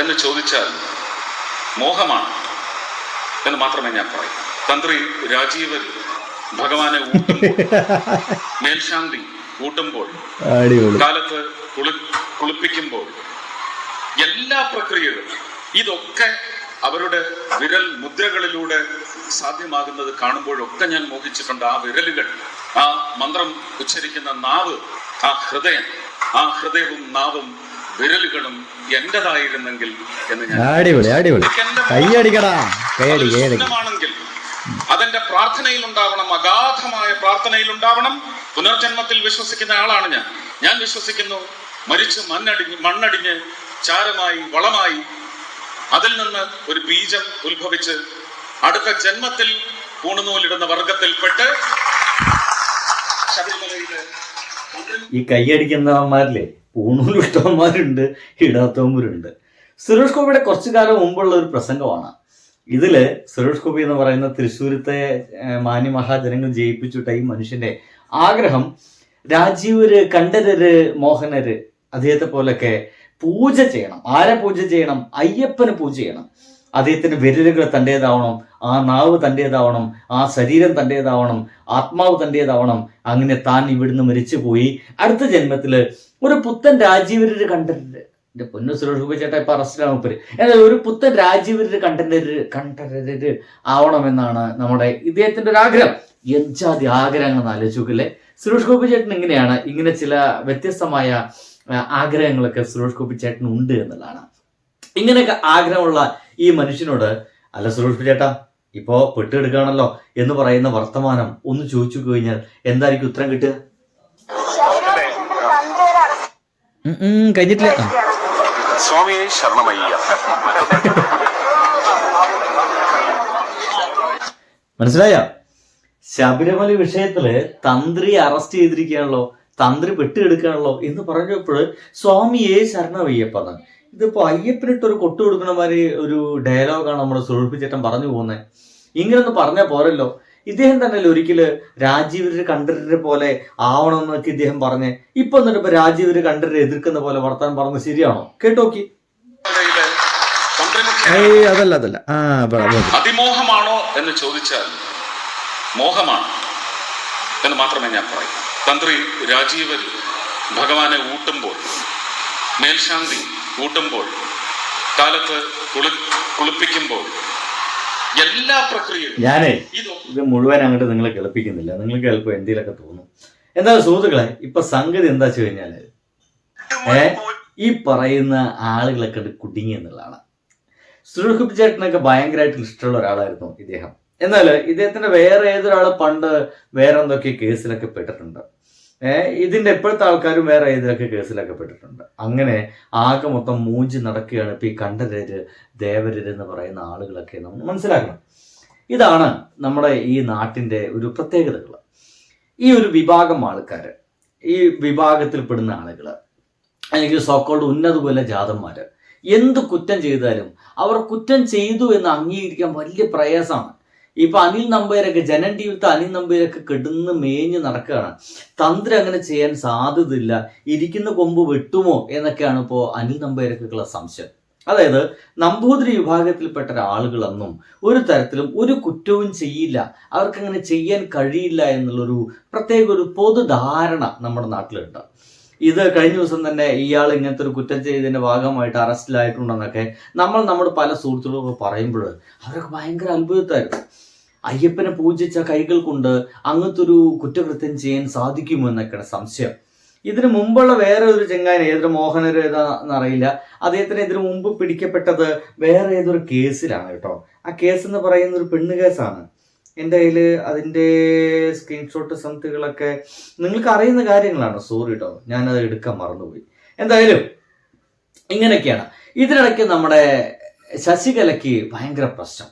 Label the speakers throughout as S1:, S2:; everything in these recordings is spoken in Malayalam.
S1: എന്ന് ചോദിച്ചാൽ മോഹമാണ് എന്ന് മാത്രമേ ഞാൻ പറയൂ. തന്ത്രി രാജീവൻ ഭഗവാനെ ഊട്ടുമ്പോൾ മേൽശാന്തി ഊട്ടുമ്പോൾ കാലത്ത് കുളി കുളിപ്പിക്കുമ്പോൾ എല്ലാ പ്രക്രിയകളും ഇതൊക്കെ അവരുടെ വിരൽ മുദ്രകളിലൂടെ സാധ്യമാകുന്നത് കാണുമ്പോഴൊക്കെ ഞാൻ മോഹിച്ചിട്ടുണ്ട് ആ വിരലുകൾ ആ മന്ത്രം ഉച്ചരിക്കുന്ന നാവ് ആ ഹൃദയം ആ ഹൃദയവും നാവും വിരലുകളും എന്റേതായിരുന്നെങ്കിൽ എന്ന് ഞാൻ
S2: അടിപൊളി അടിപൊളി. കൈയടിക്കടാ കൈയടി
S1: അതെന്റെ പ്രാർത്ഥനയിൽ ഉണ്ടാവണം അഗാധമായ പ്രാർത്ഥനയിൽ ഉണ്ടാവണം പുനർജന്മത്തിൽ വിശ്വസിക്കുന്ന ആളാണ് ഞാൻ. ഞാൻ വിശ്വസിക്കുന്നു മരിച്ച് മണ്ണടിഞ്ഞ് മണ്ണടിഞ്ഞ് ചാരമായി വളമായി അതിൽ നിന്ന് ഒരു ബീജം ഉത്ഭവിച്ച് അടുത്ത ജന്മത്തിൽ പൂണുനൂലിടുന്ന വർഗത്തിൽപ്പെട്ട് ശബരിമലയിൽ
S2: ഈ കൈയടിക്കുന്നവന്മാരിലെ പൂണൂലിട്ടവന്മാരുണ്ട് ഇടാത്തവന്മാരുണ്ട്. സുരേഷ് ഗോപിയുടെ കുറച്ചു കാലം മുമ്പുള്ള ഒരു പ്രസംഗമാണ്. ഇതിൽ സുരേഷ് ഗോപി എന്ന് പറയുന്ന തൃശ്ശൂരത്തെ മാന്യ മാന്യമഹാജനങ്ങൾ ജയിപ്പിച്ചിട്ട ഈ മനുഷ്യന്റെ ആഗ്രഹം രാജീവര് കണ്ഠരര് മോഹനര് അദ്ദേഹത്തെ പോലൊക്കെ പൂജ ചെയ്യണം. ആരെ പൂജ ചെയ്യണം? അയ്യപ്പന് പൂജ ചെയ്യണം. അദ്ദേഹത്തിന്റെ വിരലുകൾ തന്റേതാവണം ആ നാവ് തന്റേതാവണം ആ ശരീരം തന്റേതാവണം ആത്മാവ് തന്റേതാവണം. അങ്ങനെ താൻ ഇവിടുന്ന് മരിച്ചു പോയി അടുത്ത ജന്മത്തിൽ ഒരു പുത്തൻ രാജീവരര് കണ്ടരുത്. എന്റെ പൊന്നു സുരേഷ് ഗോപി ഇപ്പൊ അറസ്റ്റിലാണ് മുപ്പര് എന്നാൽ ഒരു പുത്തൻ രാജീവരര് കണ്ടരര് കണ്ടരര് ആവണമെന്നാണ് നമ്മുടെ ഇദ്ദേഹത്തിന്റെ ഒരു ആഗ്രഹം. എഞ്ചാതി ആഗ്രഹങ്ങൾ ആലോചിച്ചു നോക്കില്ലേ? സുരേഷ് ഗോപി ചേട്ടൻ ഇങ്ങനെയാണ്. ഇങ്ങനെ ചില വ്യത്യസ്തമായ ആഗ്രഹങ്ങളൊക്കെ സുരേഷ് ഗോപി ചേട്ടൻ ഉണ്ട് എന്നുള്ളതാണ്. ഇങ്ങനെയൊക്കെ ആഗ്രഹമുള്ള ഈ മനുഷ്യനോട് അല്ല സുരേഷ് ചേട്ടാ ഇപ്പോ പെട്ടെടുക്കുകയാണല്ലോ എന്ന് പറയുന്ന വർത്തമാനം ഒന്ന് ചോദിച്ചു കഴിഞ്ഞാൽ എന്തായിരിക്കും ഉത്തരം കിട്ടുക? കഴിഞ്ഞിട്ടില്ല.
S3: സ്വാമിയെ ശരണമയ്യ.
S2: മനസ്സിലായോ? ശബരിമല വിഷയത്തിൽ തന്ത്രി അറസ്റ്റ് ചെയ്തിരിക്കുകയാണല്ലോ തന്ത്രി പെട്ടെടുക്കുകയാണല്ലോ എന്ന് പറഞ്ഞപ്പോൾ സ്വാമിയെ ശരണമയ്യപ്പന്ന് ഇതിപ്പോ അയ്യപ്പനിട്ട് ഒരു കൊട്ടു കൊടുക്കുന്ന മാതിരി ഒരു ഡയലോഗാണ് നമ്മുടെ സുഹൃപ്പിച്ചേട്ടൻ പറഞ്ഞു പോകുന്നത് ഇങ്ങനൊന്നും പറഞ്ഞാൽ പോരല്ലോ. ഇദ്ദേഹം തന്നെ അല്ലേ ഒരിക്കൽ രാജീവര് കണ്ടരരെ പോലെ ആവണം എന്നൊക്കെ ഇദ്ദേഹം പറഞ്ഞ്. ഇപ്പൊ എന്നിട്ട് ഇപ്പൊ രാജീവര് കണ്ടരരെ എതിർക്കുന്ന പോലെ വർത്താൻ പറഞ്ഞ് ശരിയാണോ? കേട്ടോക്കി
S4: അതല്ല അതല്ല. ആ പറ, പറ.
S1: അതിമോഹമാണോ എന്ന് ചോദിച്ചാൽ മോഹമാണ്. എന്ന് മാത്രമേ ഞാൻ പറയൂ. തന്ത്രി രാജീവൻ ഭഗവാനെ ഊട്ടുമ്പോൾ മേൽശാന്തി ഊട്ടുമ്പോൾ കാലത്ത് കുളി കുളിപ്പിക്കുമ്പോൾ എല്ലാ പ്രക്രിയയും
S2: ഞാനേ ഇത് മുഴുവൻ അങ്ങോട്ട് നിങ്ങളെ കേൾപ്പിക്കുന്നില്ല. നിങ്ങൾ എളുപ്പം എന്തെങ്കിലുമൊക്കെ തോന്നും. എന്താ സുഹൃത്തുക്കളെ ഇപ്പൊ സംഗതി എന്താ വെച്ച് കഴിഞ്ഞാൽ ഏ ഈ പറയുന്ന ആളുകളൊക്കെ കുടുങ്ങി എന്നുള്ളതാണ്. സുരേഷ് ചേട്ടനൊക്കെ ഭയങ്കരമായിട്ട് ഇഷ്ടമുള്ള ഒരാളായിരുന്നു ഇദ്ദേഹം. എന്നാൽ ഇദ്ദേഹത്തിന്റെ വേറെ ഏതൊരാൾ പണ്ട് വേറെ എന്തൊക്കെ കേസിലൊക്കെ പെട്ടിട്ടുണ്ട്. ഇതിന്റെ ഇപ്പോഴത്തെ ആൾക്കാരും വേറെ ഏതിലൊക്കെ കേസിലൊക്കെ പെട്ടിട്ടുണ്ട് അങ്ങനെ ആകെ മൊത്തം മൂഞ്ചി നടക്കുകയാണ് ഇപ്പൊ ഈ കണ്ഠരര് ദേവരര് എന്ന് പറയുന്ന ആളുകളൊക്കെ നമ്മൾ മനസ്സിലാക്കണം. ഇതാണ് നമ്മുടെ ഈ നാട്ടിന്റെ ഒരു പ്രത്യേകതകൾ ഈ ഒരു വിഭാഗം ആൾക്കാർ ഈ വിഭാഗത്തിൽ പെടുന്ന ആളുകൾ അല്ലെങ്കിൽ സോക്കോൾഡ് ഉന്നത കുല ജാതന്മാർ എന്ത് കുറ്റം ചെയ്താലും അവർ കുറ്റം ചെയ്തു എന്ന് അംഗീകരിക്കാൻ വലിയ പ്രയാസമാണ്. ഇപ്പൊ അനിൽ നമ്പൂരൊക്കെ ജനൻ ടിവിത്തെ അനിൽ നമ്പൂരൊക്കെ കെടുന്ന് മേഞ്ഞ് നടക്കുകയാണ്. തന്ത്രി അങ്ങനെ ചെയ്യാൻ സാധ്യതയില്ല. ഇരിക്കുന്ന കൊമ്പ് വെട്ടുമോ എന്നൊക്കെയാണ് ഇപ്പോൾ അനിൽ നമ്പൂരൊക്കെയുള്ള സംശയം. അതായത് നമ്പൂതിരി വിഭാഗത്തിൽപ്പെട്ട ആളുകളൊന്നും ഒരു തരത്തിലും ഒരു കുറ്റവും ചെയ്യില്ല. അവർക്കങ്ങനെ ചെയ്യാൻ കഴിയില്ല എന്നുള്ളൊരു പ്രത്യേക ഒരു പൊതുധാരണ നമ്മുടെ നാട്ടിലുണ്ട്. ഇത് കഴിഞ്ഞ ദിവസം തന്നെ ഇയാൾ ഇങ്ങനത്തെ ഒരു കുറ്റം ചെയ്തതിന്റെ ഭാഗമായിട്ട് അറസ്റ്റിലായിട്ടുണ്ടെന്നൊക്കെ നമ്മൾ നമ്മുടെ പല സുഹൃത്തുക്കളൊക്കെ പറയുമ്പോൾ അവരൊക്കെ ഭയങ്കര അത്ഭുതത്തായിരുന്നു അയ്യപ്പനെ പൂജിച്ച കൈകൾ കൊണ്ട് അങ്ങനത്തെ ഒരു കുറ്റകൃത്യം ചെയ്യാൻ സാധിക്കുമോ എന്നൊക്കെയാണ് സംശയം. ഇതിനു മുമ്പുള്ള വേറെ ഒരു ചെങ്ങാൻ ഏതൊരു മോഹനര് ഏതാണെന്നറിയില്ല അദ്ദേഹത്തിന് ഇതിനു മുമ്പ് പിടിക്കപ്പെട്ടത് വേറെ ഏതൊരു കേസിലാണ് കേട്ടോ. ആ കേസ് എന്ന് പറയുന്ന ഒരു പെണ്ണ് കേസാണ്. എന്റെ കയ്യിൽ അതിന്റെ സ്ക്രീൻഷോട്ട് സംതികളൊക്കെ നിങ്ങൾക്ക് അറിയുന്ന കാര്യങ്ങളാണ്. സോറി കേട്ടോ ഞാനത് എടുക്കാൻ മറന്നുപോയി. എന്തായാലും ഇങ്ങനെയൊക്കെയാണ്. ഇതിനിടയ്ക്ക് നമ്മുടെ ശശികലയ്ക്ക് ഭയങ്കര പ്രശ്നം.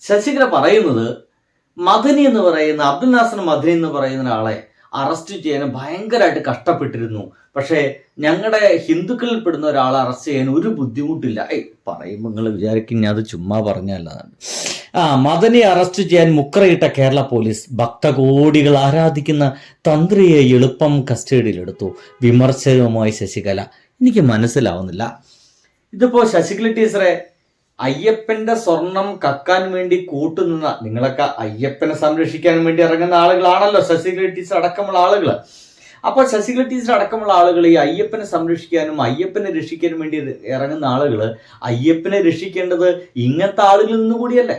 S2: ശശികല പറയുന്നത് മദനി എന്ന് പറയുന്ന അബ്ദുൽ നാസർ മദനി എന്ന് പറയുന്ന ആളെ അറസ്റ്റ് ചെയ്യാൻ ഭയങ്കരമായിട്ട് കഷ്ടപ്പെട്ടിരുന്നു. പക്ഷേ ഞങ്ങളുടെ ഹിന്ദുക്കളിൽ പെടുന്ന ഒരാളെ അറസ്റ്റ് ചെയ്യാൻ ഒരു ബുദ്ധിമുട്ടില്ല. ഏയ് പറയുമ്പോൾ നിങ്ങൾ വിചാരിക്കും ഞാൻ അത് ചുമ്മാ പറഞ്ഞല്ലാതാണ് ആ മദനെ അറസ്റ്റ് ചെയ്യാൻ മുക്കറയിട്ട കേരള പോലീസ് ഭക്തകോടികൾ ആരാധിക്കുന്ന തന്ത്രിയെ എളുപ്പം കസ്റ്റഡിയിലെടുത്തു. വിമർശനവുമായി ശശികല. എനിക്ക് മനസ്സിലാവുന്നില്ല. ഇതിപ്പോൾ ശശികല ടീച്ചറെ അയ്യപ്പന്റെ സ്വർണം കക്കാൻ വേണ്ടി കൂട്ടുനിന്ന നിങ്ങളൊക്കെ അയ്യപ്പനെ സംരക്ഷിക്കാൻ വേണ്ടി ഇറങ്ങുന്ന ആളുകളാണല്ലോ ശശികല ടീച്ചർ അടക്കമുള്ള ആളുകൾ അപ്പോൾ ശശികല ടീച്ചർ അടക്കമുള്ള ആളുകൾ ഈ അയ്യപ്പനെ സംരക്ഷിക്കാനും അയ്യപ്പനെ രക്ഷിക്കാനും വേണ്ടി ഇറങ്ങുന്ന ആളുകൾ അയ്യപ്പനെ രക്ഷിക്കേണ്ടത് ഇങ്ങനത്തെ ആളുകളിൽ നിന്നുകൂടിയല്ലേ?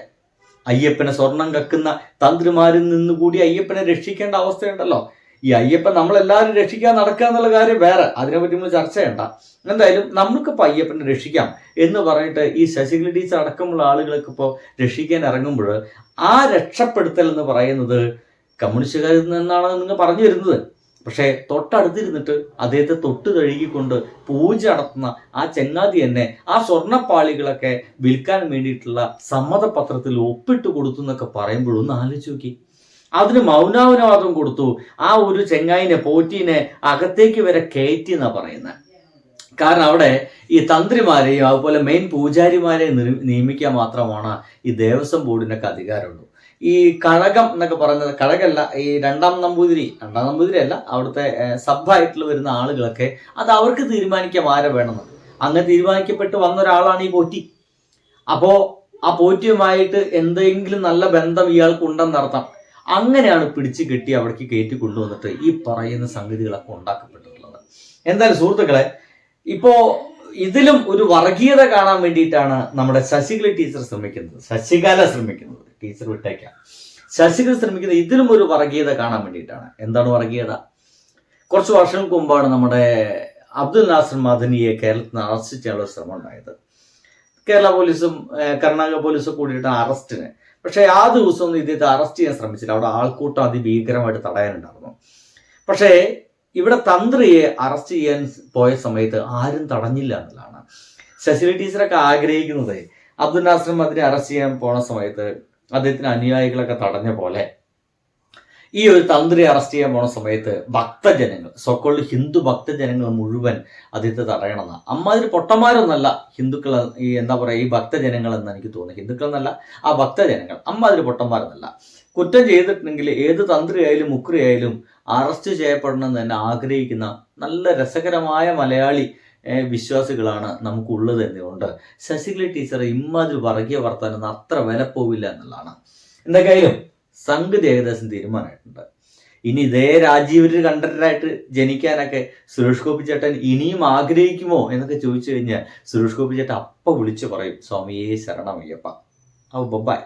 S2: അയ്യപ്പനെ സ്വർണം കക്കുന്ന തന്ത്രിമാരിൽ നിന്നുകൂടി അയ്യപ്പനെ രക്ഷിക്കേണ്ട അവസ്ഥയുണ്ടല്ലോ. ഈ അയ്യപ്പൻ നമ്മളെല്ലാവരും രക്ഷിക്കാൻ നടക്കുക എന്നുള്ള കാര്യം വേറെ അതിനെപ്പറ്റി നമ്മൾ ചർച്ച ചെയ്യണ്ട. എന്തായാലും നമ്മൾക്കിപ്പോൾ അയ്യപ്പനെ രക്ഷിക്കാം എന്ന് പറഞ്ഞിട്ട് ഈ ശശികല ടീച്ചർ അടക്കമുള്ള ആളുകൾക്ക് ഇപ്പോൾ രക്ഷിക്കാൻ ഇറങ്ങുമ്പോൾ ആ രക്ഷപ്പെടുത്തൽ എന്ന് പറയുന്നത് കമ്മ്യൂണിസ്റ്റുകാരിൽ നിന്നാണ് നിങ്ങൾ പറഞ്ഞു വരുന്നത്. പക്ഷേ തൊട്ടടുത്തിരുന്നിട്ട് അദ്ദേഹത്തെ തൊട്ട് കഴുകിക്കൊണ്ട് പൂജ നടത്തുന്ന ആ ചെങ്ങാതി തന്നെ ആ സ്വർണപ്പാളികളൊക്കെ വിൽക്കാൻ വേണ്ടിയിട്ടുള്ള സമ്മതപത്രത്തിൽ ഒപ്പിട്ട് കൊടുത്തു എന്നൊക്കെ പറയുമ്പോഴൊന്ന് ആലോചിച്ച് നോക്കി. അതിന് മൗനാവനവാദം കൊടുത്തു. ആ ഒരു ചെങ്ങായിനെ പോറ്റീനെ അകത്തേക്ക് വരെ കയറ്റി എന്നാ പറയുന്നത് കാരണം അവിടെ ഈ തന്ത്രിമാരെയും അതുപോലെ മെയിൻ പൂജാരിമാരെയും നിയമിക്കാൻ മാത്രമാണ് ഈ ദേവസ്വം ബോർഡിനൊക്കെ അധികാരമുള്ളൂ. ഈ കഴകം എന്നൊക്കെ പറയുന്നത് കഴകല്ല ഈ രണ്ടാം നമ്പൂതിരി. രണ്ടാം നമ്പൂതിരി അല്ല അവിടുത്തെ സഭായിട്ടുള്ള വരുന്ന ആളുകളൊക്കെ അത് അവർക്ക് തീരുമാനിക്കാം ആരെ വേണമെന്ന്. അങ്ങനെ തീരുമാനിക്കപ്പെട്ട് വന്ന ഒരാളാണ് ഈ പോറ്റി. അപ്പോ ആ പോറ്റിയുമായിട്ട് എന്തെങ്കിലും നല്ല ബന്ധം ഇയാൾക്ക് ഉണ്ടെന്നർത്ഥം അങ്ങനെയാണ് പിടിച്ചു കെട്ടി അവിടേക്ക് കയറ്റി കൊണ്ടുവന്നിട്ട് ഈ പറയുന്ന സംഗതികളൊക്കെ ഉണ്ടാക്കപ്പെട്ടിട്ടുള്ളത്. എന്തായാലും സുഹൃത്തുക്കളെ ഇപ്പോ ഇതിലും ഒരു വർഗീയത കാണാൻ വേണ്ടിയിട്ടാണ് നമ്മുടെ ശശികല ടീച്ചർ ശ്രമിക്കുന്നത്. ശശികല ശ്രമിക്കുന്നത്. ടീച്ചർ വിട്ടേക്കാം. ശശികല ശ്രമിക്കുന്നത് ഇതിലും ഒരു വർഗീയത കാണാൻ വേണ്ടിയിട്ടാണ്. എന്താണ് വർഗീയത? കുറച്ച് വർഷങ്ങൾക്ക് മുമ്പാണ് നമ്മുടെ അബ്ദുൽ നാസർ മദനിയെ കേരളത്തിൽ നിന്ന് അറസ്റ്റ് ചെയ്യാനുള്ള ശ്രമം ഉണ്ടായത്. കേരള പോലീസും കർണാടക പോലീസും കൂടിയിട്ട് അറസ്റ്റിന്. പക്ഷേ ആ ദിവസം ഒന്നും ഇദ്ദേഹത്തെ അറസ്റ്റ് ചെയ്യാൻ ശ്രമിച്ചില്ല. അവിടെ ആൾക്കൂട്ടം അതിഭീകരമായിട്ട് തടയാനുണ്ടായിരുന്നു. പക്ഷേ ഇവിടെ തന്ത്രിയെ അറസ്റ്റ് ചെയ്യാൻ പോയ സമയത്ത് ആരും തടഞ്ഞില്ല എന്നുള്ളതാണ്. ശശികല ടീച്ചറൊക്കെ ആഗ്രഹിക്കുന്നത് അബ്ദുൽ നാസറും അതിനെ അറസ്റ്റ് ചെയ്യാൻ പോണ സമയത്ത് അദ്ദേഹത്തിന് അനുയായികളൊക്കെ തടഞ്ഞ പോലെ ഈ ഒരു തന്ത്രി അറസ്റ്റ് ചെയ്യാൻ പോണ സമയത്ത് ഭക്തജനങ്ങൾ സോക്കോൾഡ് ഹിന്ദു ഭക്തജനങ്ങൾ മുഴുവൻ അദ്ദേഹത്തെ തടയണമെന്ന. അമ്മാതിരി പൊട്ടന്മാരൊന്നല്ല ഹിന്ദുക്കൾ ഈ എന്താ പറയുക ഈ ഭക്തജനങ്ങൾ എന്ന് എനിക്ക് തോന്നുന്നു. ഹിന്ദുക്കൾ എന്നല്ല ആ ഭക്തജനങ്ങൾ. അമ്മാതിരി പൊട്ടന്മാരൊന്നല്ല. കുറ്റം ചെയ്തിട്ടുണ്ടെങ്കിൽ ഏത് തന്ത്രിയായാലും മുക്രിയായാലും അറസ്റ്റ് ചെയ്യപ്പെടണമെന്ന് തന്നെ ആഗ്രഹിക്കുന്ന നല്ല രസകരമായ മലയാളി വിശ്വാസികളാണ് നമുക്കുള്ളത് എന്നുകൊണ്ട് ശശികല ടീച്ചർ ഇമ്മാതിരി വർഗീയ വർത്താനം അത്ര വില പോവില്ല എന്നുള്ളതാണ്. എന്തൊക്കെയായാലും സംഗതി ഏകദേശം തീരുമാനമായിട്ടുണ്ട്. ഇനി ഇതേ രാജീവര് കണ്ടന്റായിട്ട് ജനിക്കാനൊക്കെ സുരേഷ് ഗോപി ചേട്ടൻ ഇനിയും ആഗ്രഹിക്കുമോ എന്നൊക്കെ ചോദിച്ചു കഴിഞ്ഞാൽ സുരേഷ് ഗോപി ചേട്ടൻ അപ്പ വിളിച്ചു പറയും സ്വാമിയെ ശരണമയ്യപ്പ. ഓ ബൊബായ്